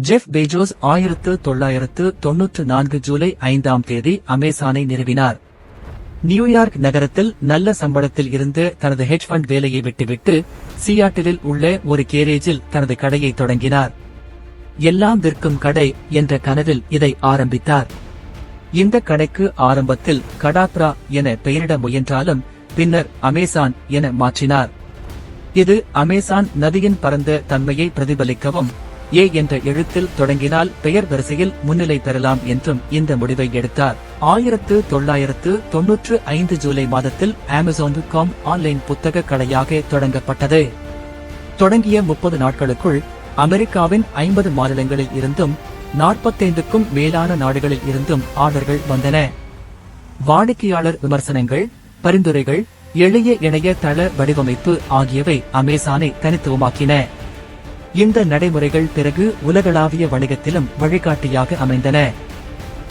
Jeff பேஜோஸ் ஆயிரத்து தொள்ளாயிரத்து தொன்னூற்று நான்கு ஜூலை ஐந்தாம் தேதி அமேசானை நிறுவினார். நியூயார்க் நகரத்தில் நல்ல சம்பளத்தில் இருந்து தனது ஹெட் ஃபண்ட் வேலையை விட்டுவிட்டு சியாட்டிலில் உள்ள ஒரு கேரேஜில் தனது கடையை தொடங்கினார். எல்லாம் விற்கும் கடை என்ற கனவில் இதை ஆரம்பித்தார். இந்த கடைக்கு ஆரம்பத்தில் கடாத்ரா என பெயரிட முயன்றாலும் பின்னர் அமேசான் என மாற்றினார். இது அமேசான் நதியின் பரந்த தன்மையை பிரதிபலிக்கவும் ஏ என்ற எழுத்தில் தொடங்கினால் பெயர் வரிசையில் முன்னிலை பெறலாம் என்றும் இந்த முடிவை எடுத்தார். ஆயிரத்து தொள்ளாயிரத்து தொன்னூற்று ஐந்து ஜூலை மாதத்தில் அமேசான் காம் ஆன்லைன் புத்தக கடையாக தொடங்கப்பட்டது. தொடங்கிய முப்பது நாட்களுக்குள் அமெரிக்காவின் ஐம்பது மாநிலங்களில் இருந்தும் நாற்பத்தைந்துக்கும் மேலான நாடுகளில் இருந்தும் ஆர்டர்கள் வந்தன. வாடிக்கையாளர் விமர்சனங்கள் பரிந்துரைகள் எளிய இணைய தள வடிவமைப்பு ஆகியவை அமேசானை தனித்துவமாக்கின. இந்த நடைமுறைகள் பிறகு உலகளாவிய வணிகத்திலும் வழிகாட்டியாக அமைந்தன.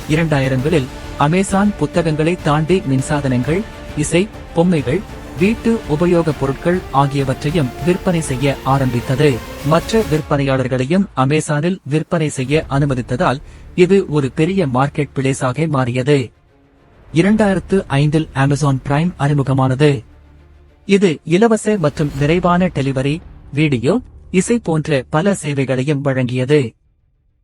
இரண்டாயிரங்களில் அமேசான் புத்தகங்களை தாண்டி மின்சாதனங்கள் இசை பொம்மைகள் வீட்டு உபயோகப் பொருட்கள் ஆகியவற்றையும் விற்பனை செய்ய ஆரம்பித்தது. மற்ற விற்பனையாளர்களையும் அமேசானில் விற்பனை செய்ய அனுமதித்ததால் இது ஒரு பெரிய மார்க்கெட் பிளேஸாக மாறியது. இரண்டாயிரத்து ஐந்தில் அமேசான் பிரைம் அறிமுகமானது. இது இலவச மற்றும் விரைவான டெலிவரி வீடியோ இசை போன்ற பல சேவைகளையும் வழங்கியது.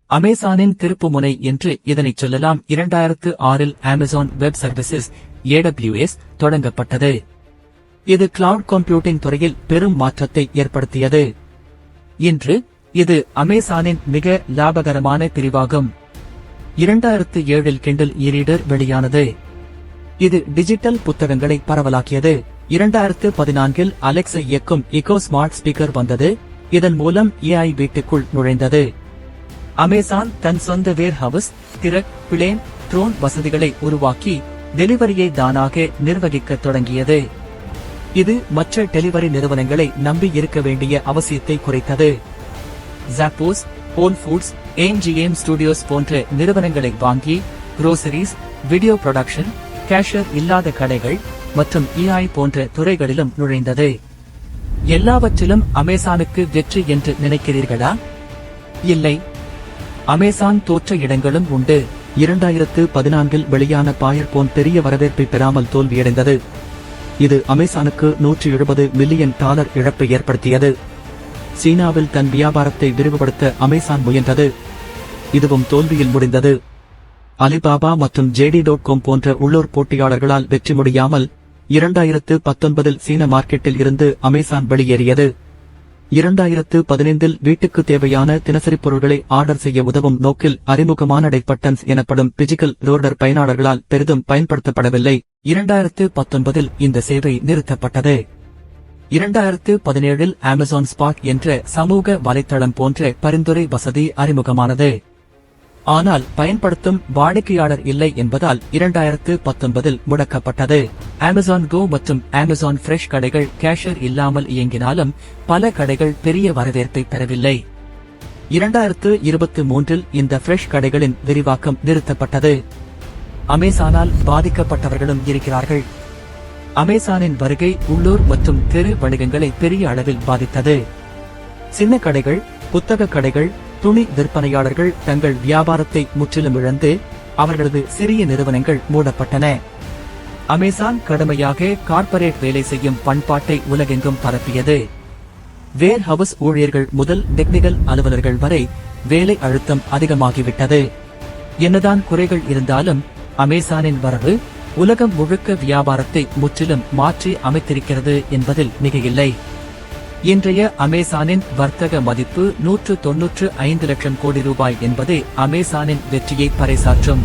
அமேசானின் திருப்புமுனை என்று இதனைச் சொல்லலாம். இரண்டாயிரத்து ஆறில் அமேசான் வெப் சர்வீசஸ் ஏடபிள்யூஎஸ் தொடங்கப்பட்டது. இது கிளவுட் கம்ப்யூட்டிங் துறையில் பெரும் மாற்றத்தை ஏற்படுத்தியது. இன்று இது அமேசானின் மிக லாபகரமான பிரிவாகும். இரண்டாயிரத்து ஏழில் கிண்டல் இரீடர் வெளியானது. இது டிஜிட்டல் புத்தகங்களை பரவலாக்கியது. இரண்டாயிரத்து பதினான்கில் அலெக்ஸை இயக்கும் இகோ ஸ்மார்ட் ஸ்பீக்கர் வந்தது. இதன் மூலம் ஏஐ வீட்டுக்குள் நுழைந்தது. அமேசான் தன் சொந்த warehouse truck plane drone வசதிகளை உருவாக்கி டெலிவரியை தானாக நிர்வகிக்க தொடங்கியது. இது மற்ற டெலிவரி நிறுவனங்களை நம்பி இருக்க வேண்டிய அவசியத்தை குறைத்தது. Zappos Whole Foods MGM studios போன்ற நிறுவனங்களை வாங்கி குரோசரிஸ் வீடியோ ப்ரொடக்ஷன் கேஷர் இல்லாத கடைகள் மற்றும் இஐ போன்ற துறைகளிலும் நுழைந்தது. எல்லாவற்றிலும் அமேசானுக்கு வெற்றி என்று நினைக்கிறீர்களா? இல்லை. அமேசான் தோற்ற இடங்களும் உண்டு. இரண்டாயிரத்து பதினான்கில் வெளியான பாயர் போன் பெரிய வரவேற்பை பெறாமல் தோல்வியடைந்தது. இது அமேசானுக்கு நூற்றி எழுபது மில்லியன் டாலர் இழப்பை ஏற்படுத்தியது. சீனாவில் தன் வியாபாரத்தை விரிவுபடுத்த அமேசான் முயன்றது. இதுவும் தோல்வியில் முடிந்தது. அலிபாபா மற்றும் ஜேடி டாட் காம் போன்ற உள்ளூர் போட்டியாளர்களால் வெற்றி முடியாமல் இரண்டாயிரத்து பத்தொன்பதில் சீன மார்க்கெட்டில் இருந்து அமேசான் வெளியேறியது. இரண்டாயிரத்து பதினைந்தில் வீட்டுக்கு தேவையான தினசரி பொருட்களை ஆர்டர் செய்ய உதவும் நோக்கில் அறிமுகமான பட்டன்ஸ் எனப்படும் பிஜிக்கல் ரோடர் பயனாளர்களால் பெரிதும் பயன்படுத்தப்படவில்லை. இரண்டாயிரத்து பத்தொன்பதில் இந்த சேவை நிறுத்தப்பட்டது. இரண்டாயிரத்து பதினேழில் அமேசான் ஸ்பாட் என்ற சமூக வலைத்தளம் போன்ற பரிந்துரை வசதி அறிமுகமானது. ஆனால் பயன்படுத்தும் வாடிக்கையாளர் இல்லை என்பதால் இரண்டாயிரத்து பத்தொன்பதில் முடக்கப்பட்டது. அமேசான் கோ மற்றும் அமேசான் ஃப்ரெஷ் கடைகள் கேஷர் இல்லாமல் இயங்கினாலும் பல கடைகள் பெரிய வரவேற்பை பெறவில்லை. இரண்டாயிரத்து இருபத்தி மூன்றில் இந்த ஃப்ரெஷ் கடைகளின் விரிவாக்கம் நிறுத்தப்பட்டது. அமேசானால் பாதிக்கப்பட்டவர்களும் இருக்கிறார்கள். அமேசானின் வருகை உள்ளூர் மற்றும் தெரு வணிகங்களை பெரிய அளவில் பாதித்தது. சின்ன கடைகள் புத்தக கடைகள் துணி விற்பனையாளர்கள் தங்கள் வியாபாரத்தை முற்றிலும் இழந்து அவர்களது சிறிய நிறுவனங்கள் மூடப்பட்டன. அமேசான் கடுமையாக கார்ப்பரேட் வேலை செய்யும் பண்பாட்டை உலகெங்கும் பரப்பியது. வேர் ஹவுஸ் ஊழியர்கள் முதல் டெக்னிக்கல் அலுவலர்கள் வரை வேலை அழுத்தம் அதிகமாகிவிட்டது. என்னதான் குறைகள் இருந்தாலும் அமேசானின் வரவு உலகம் முழுக்க வியாபாரத்தை முற்றிலும் மாற்றி அமைத்திருக்கிறது என்பதில் மிகையில்லை. இன்றைய அமேசானின் வர்த்தக மதிப்பு நூற்று தொன்னூற்று ஐந்து லட்சம் கோடி ரூபாய் என்பதே அமேசானின் வெற்றியை பறைசாற்றும்.